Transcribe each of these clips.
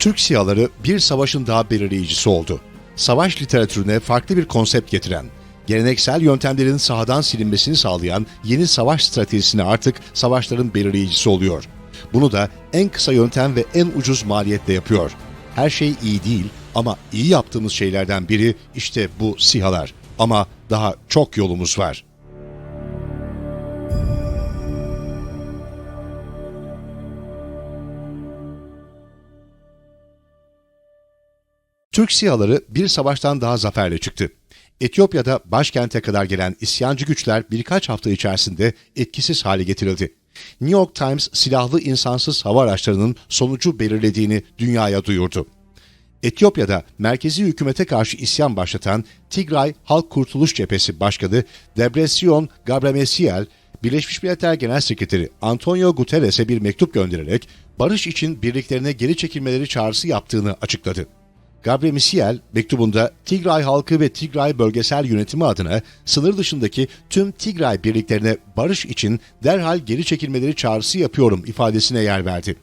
Türk sihaları bir savaşın daha belirleyicisi oldu. Savaş literatürüne farklı bir konsept getiren, geleneksel yöntemlerin sahadan silinmesini sağlayan yeni savaş stratejisine artık savaşların belirleyicisi oluyor. Bunu da en kısa yöntem ve en ucuz maliyetle yapıyor. Her şey iyi değil ama iyi yaptığımız şeylerden biri işte bu sihalar. Ama daha çok yolumuz var. Türk sihaları bir savaştan daha zaferle çıktı. Etiyopya'da başkente kadar gelen isyancı güçler birkaç hafta içerisinde etkisiz hale getirildi. New York Times silahlı insansız hava araçlarının sonucu belirlediğini dünyaya duyurdu. Etiyopya'da merkezi hükümete karşı isyan başlatan Tigray Halk Kurtuluş Cephesi Başkanı Debretsion Gabramesiel, Birleşmiş Milletler Genel Sekreteri Antonio Guterres'e bir mektup göndererek barış için birliklerine geri çekilmeleri çağrısı yaptığını açıkladı. Gabriel Misiel mektubunda Tigray halkı ve Tigray bölgesel yönetimi adına sınır dışındaki tüm Tigray birliklerine barış için derhal geri çekilmeleri çağrısı yapıyorum ifadesine yer verdi.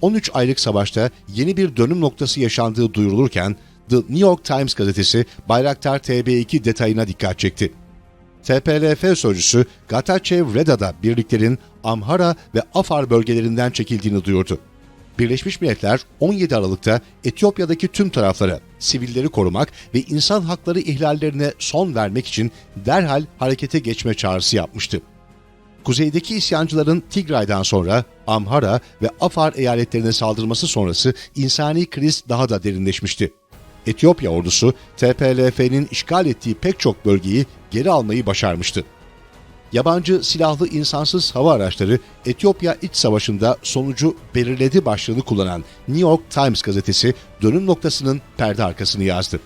13 aylık savaşta yeni bir dönüm noktası yaşandığı duyurulurken The New York Times gazetesi Bayraktar TB2 detayına dikkat çekti. TPLF sözcüsü Gatachev Reda'da birliklerin Amhara ve Afar bölgelerinden çekildiğini duyurdu. Birleşmiş Milletler 17 Aralık'ta Etiyopya'daki tüm taraflara sivilleri korumak ve insan hakları ihlallerine son vermek için derhal harekete geçme çağrısı yapmıştı. Kuzeydeki isyancıların Tigray'dan sonra Amhara ve Afar eyaletlerine saldırması sonrası insani kriz daha da derinleşmişti. Etiyopya ordusu TPLF'nin işgal ettiği pek çok bölgeyi geri almayı başarmıştı. Yabancı silahlı insansız hava araçları Etiyopya İç Savaşı'nda sonucu belirledi başlığını kullanan New York Times gazetesi dönüm noktasının perde arkasını yazdı.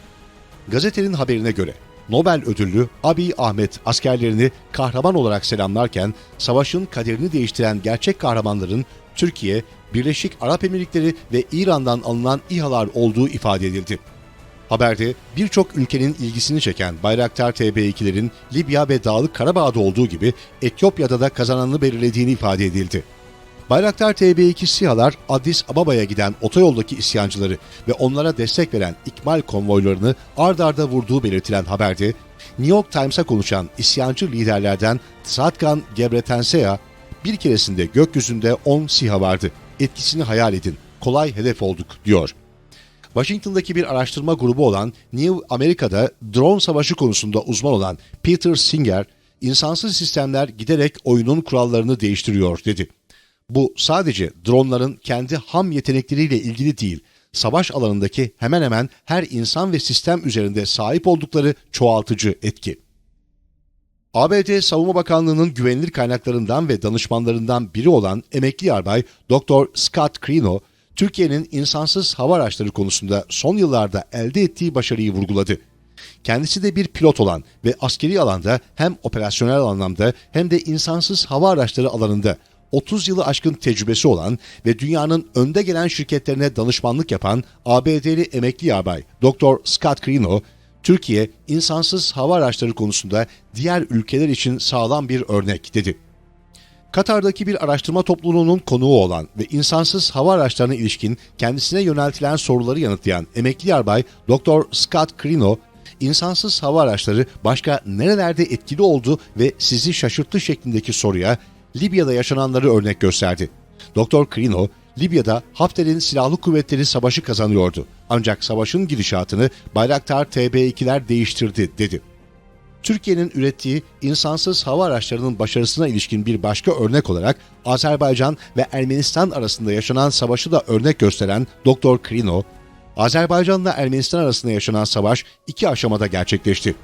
Gazetenin haberine göre Nobel ödüllü Abiy Ahmet askerlerini kahraman olarak selamlarken savaşın kaderini değiştiren gerçek kahramanların Türkiye, Birleşik Arap Emirlikleri ve İran'dan alınan İHA'lar olduğu ifade edildi. Haberde birçok ülkenin ilgisini çeken Bayraktar TB2'lerin Libya ve Dağlık Karabağ'da olduğu gibi Etiyopya'da da kazananını belirlediğini ifade edildi. Bayraktar TB2 SİHA'lar Addis Ababa'ya giden otoyoldaki isyancıları ve onlara destek veren ikmal konvoylarını ard arda vurduğu belirtilen haberde New York Times'a konuşan isyancı liderlerden Satkan Gebretensea bir keresinde gökyüzünde 10 SİHA vardı. Etkisini hayal edin. Kolay hedef olduk diyor. Washington'daki bir araştırma grubu olan New America'da drone savaşı konusunda uzman olan Peter Singer, insansız sistemler giderek oyunun kurallarını değiştiriyor dedi. Bu sadece dronların kendi ham yetenekleriyle ilgili değil, savaş alanındaki hemen hemen her insan ve sistem üzerinde sahip oldukları çoğaltıcı etki. ABD Savunma Bakanlığı'nın güvenilir kaynaklarından ve danışmanlarından biri olan emekli yarbay Dr. Scott Crino, Türkiye'nin insansız hava araçları konusunda son yıllarda elde ettiği başarıyı vurguladı. Kendisi de bir pilot olan ve askeri alanda hem operasyonel anlamda hem de insansız hava araçları alanında 30 yılı aşkın tecrübesi olan ve dünyanın önde gelen şirketlerine danışmanlık yapan ABD'li emekli yarbay Dr. Scott Crino, Türkiye insansız hava araçları konusunda diğer ülkeler için sağlam bir örnek dedi. Katar'daki bir araştırma topluluğunun konuğu olan ve insansız hava araçlarına ilişkin kendisine yöneltilen soruları yanıtlayan emekli yarbay Dr. Scott Crino, insansız hava araçları başka nerelerde etkili oldu ve sizi şaşırttı şeklindeki soruya Libya'da yaşananları örnek gösterdi. Dr. Crino, Libya'da Hafter'in silahlı kuvvetleri savaşı kazanıyordu. Ancak savaşın gidişatını Bayraktar TB2'ler değiştirdi dedi. Türkiye'nin ürettiği insansız hava araçlarının başarısına ilişkin bir başka örnek olarak Azerbaycan ve Ermenistan arasında yaşanan savaşı da örnek gösteren Dr. Krino, Azerbaycanla Ermenistan arasında yaşanan savaş iki aşamada gerçekleşti.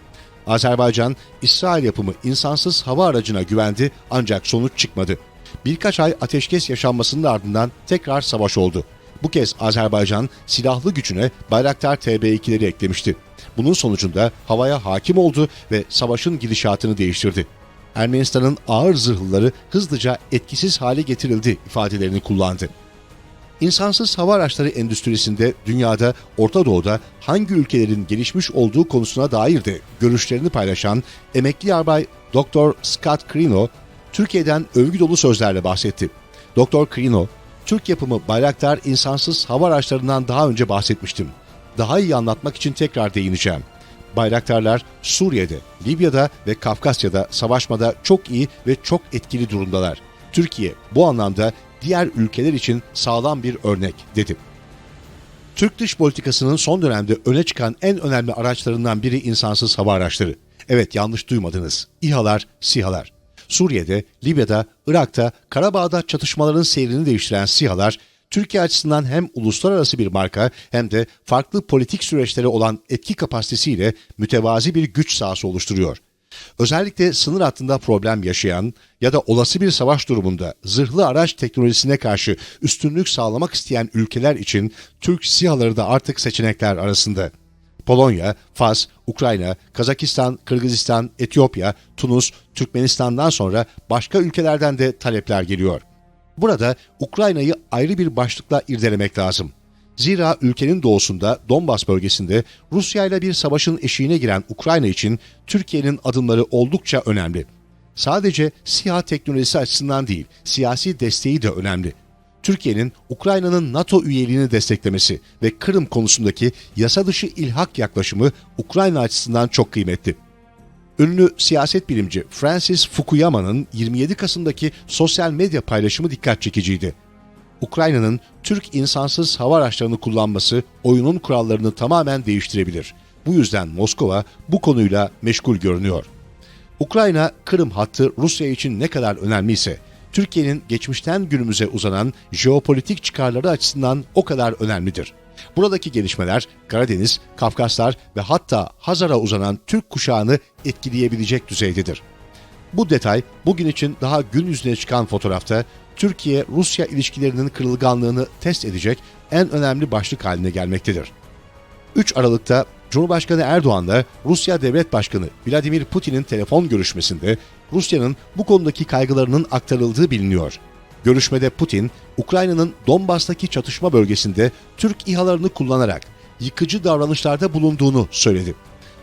Azerbaycan, İsrail yapımı insansız hava aracına güvendi ancak sonuç çıkmadı. Birkaç ay ateşkes yaşanmasının ardından tekrar savaş oldu. Bu kez Azerbaycan silahlı gücüne Bayraktar TB2'leri eklemişti. Bunun sonucunda havaya hakim oldu ve savaşın gidişatını değiştirdi. Ermenistan'ın ağır zırhlıları hızlıca etkisiz hale getirildi ifadelerini kullandı. İnsansız hava araçları endüstrisinde dünyada, Orta Doğu'da hangi ülkelerin gelişmiş olduğu konusuna dair de görüşlerini paylaşan emekli yarbay Dr. Scott Crino, Türkiye'den övgü dolu sözlerle bahsetti. Dr. Crino, Türk yapımı Bayraktar insansız hava araçlarından daha önce bahsetmiştim. Daha iyi anlatmak için tekrar değineceğim. Bayraktarlar Suriye'de, Libya'da ve Kafkasya'da savaşmada çok iyi ve çok etkili durumdalar. Türkiye bu anlamda diğer ülkeler için sağlam bir örnek dedim. Türk dış politikasının son dönemde öne çıkan en önemli araçlarından biri insansız hava araçları. Evet yanlış duymadınız. İHA'lar, SİHA'lar. Suriye'de, Libya'da, Irak'ta, Karabağ'da çatışmaların seyrini değiştiren SİHA'lar, Türkiye açısından hem uluslararası bir marka hem de farklı politik süreçleri olan etki kapasitesiyle mütevazi bir güç sahası oluşturuyor. Özellikle sınır hattında problem yaşayan ya da olası bir savaş durumunda zırhlı araç teknolojisine karşı üstünlük sağlamak isteyen ülkeler için Türk SİHA'ları da artık seçenekler arasında. Polonya, Fas, Ukrayna, Kazakistan, Kırgızistan, Etiyopya, Tunus, Türkmenistan'dan sonra başka ülkelerden de talepler geliyor. Burada Ukrayna'yı ayrı bir başlıkla irdelemek lazım. Zira ülkenin doğusunda Donbas bölgesinde Rusya ile bir savaşın eşiğine giren Ukrayna için Türkiye'nin adımları oldukça önemli. Sadece SİHA teknolojisi açısından değil, siyasi desteği de önemli. Türkiye'nin Ukrayna'nın NATO üyeliğini desteklemesi ve Kırım konusundaki yasa dışı ilhak yaklaşımı Ukrayna açısından çok kıymetli. Ünlü siyaset bilimci Francis Fukuyama'nın 27 Kasım'daki sosyal medya paylaşımı dikkat çekiciydi. Ukrayna'nın Türk insansız hava araçlarını kullanması oyunun kurallarını tamamen değiştirebilir. Bu yüzden Moskova bu konuyla meşgul görünüyor. Ukrayna Kırım hattı Rusya için ne kadar önemliyse Türkiye'nin geçmişten günümüze uzanan jeopolitik çıkarları açısından o kadar önemlidir. Buradaki gelişmeler Karadeniz, Kafkaslar ve hatta Hazar'a uzanan Türk kuşağını etkileyebilecek düzeydedir. Bu detay bugün için daha gün yüzüne çıkan fotoğrafta Türkiye-Rusya ilişkilerinin kırılganlığını test edecek en önemli başlık haline gelmektedir. 3 Aralık'ta Cumhurbaşkanı Erdoğan'la Rusya Devlet Başkanı Vladimir Putin'in telefon görüşmesinde Rusya'nın bu konudaki kaygılarının aktarıldığı biliniyor. Görüşmede Putin, Ukrayna'nın Donbas'taki çatışma bölgesinde Türk İHA'larını kullanarak yıkıcı davranışlarda bulunduğunu söyledi.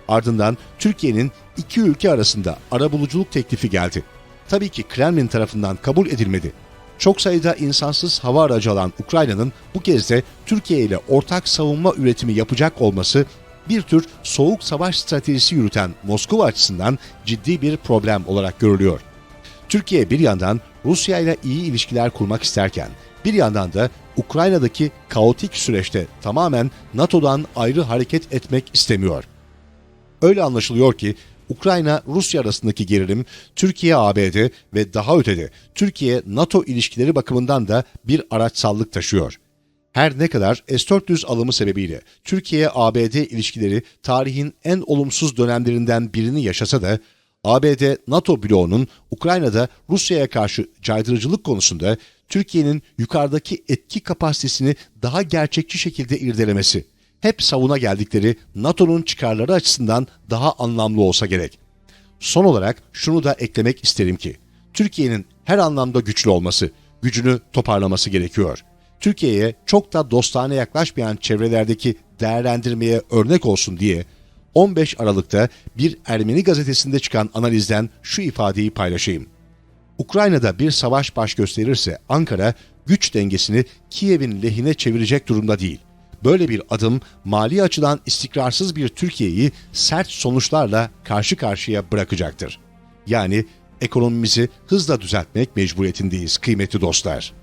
Ardından Türkiye'nin iki ülke arasında arabuluculuk teklifi geldi. Tabii ki Kremlin tarafından kabul edilmedi. Çok sayıda insansız hava aracı alan Ukrayna'nın bu kez de Türkiye ile ortak savunma üretimi yapacak olması bir tür soğuk savaş stratejisi yürüten Moskova açısından ciddi bir problem olarak görülüyor. Türkiye bir yandan Rusya ile iyi ilişkiler kurmak isterken bir yandan da Ukrayna'daki kaotik süreçte tamamen NATO'dan ayrı hareket etmek istemiyor. Öyle anlaşılıyor ki Ukrayna-Rusya arasındaki gerilim Türkiye-ABD ve daha ötede Türkiye-NATO ilişkileri bakımından da bir araçsallık taşıyor. Her ne kadar S-400 alımı sebebiyle Türkiye-ABD ilişkileri tarihin en olumsuz dönemlerinden birini yaşasa da ABD-NATO bloğunun Ukrayna'da Rusya'ya karşı caydırıcılık konusunda Türkiye'nin yukarıdaki etki kapasitesini daha gerçekçi şekilde irdelemesi, hep savuna geldikleri NATO'nun çıkarları açısından daha anlamlı olsa gerek. Son olarak şunu da eklemek isterim ki, Türkiye'nin her anlamda güçlü olması, gücünü toparlaması gerekiyor. Türkiye'ye çok da dostane yaklaşmayan çevrelerdeki değerlendirmeye örnek olsun diye 15 Aralık'ta bir Ermeni gazetesinde çıkan analizden şu ifadeyi paylaşayım. Ukrayna'da bir savaş baş gösterirse Ankara güç dengesini Kiev'in lehine çevirecek durumda değil. Böyle bir adım mali açıdan istikrarsız bir Türkiye'yi sert sonuçlarla karşı karşıya bırakacaktır. Yani ekonomimizi hızla düzeltmek mecburiyetindeyiz kıymetli dostlar.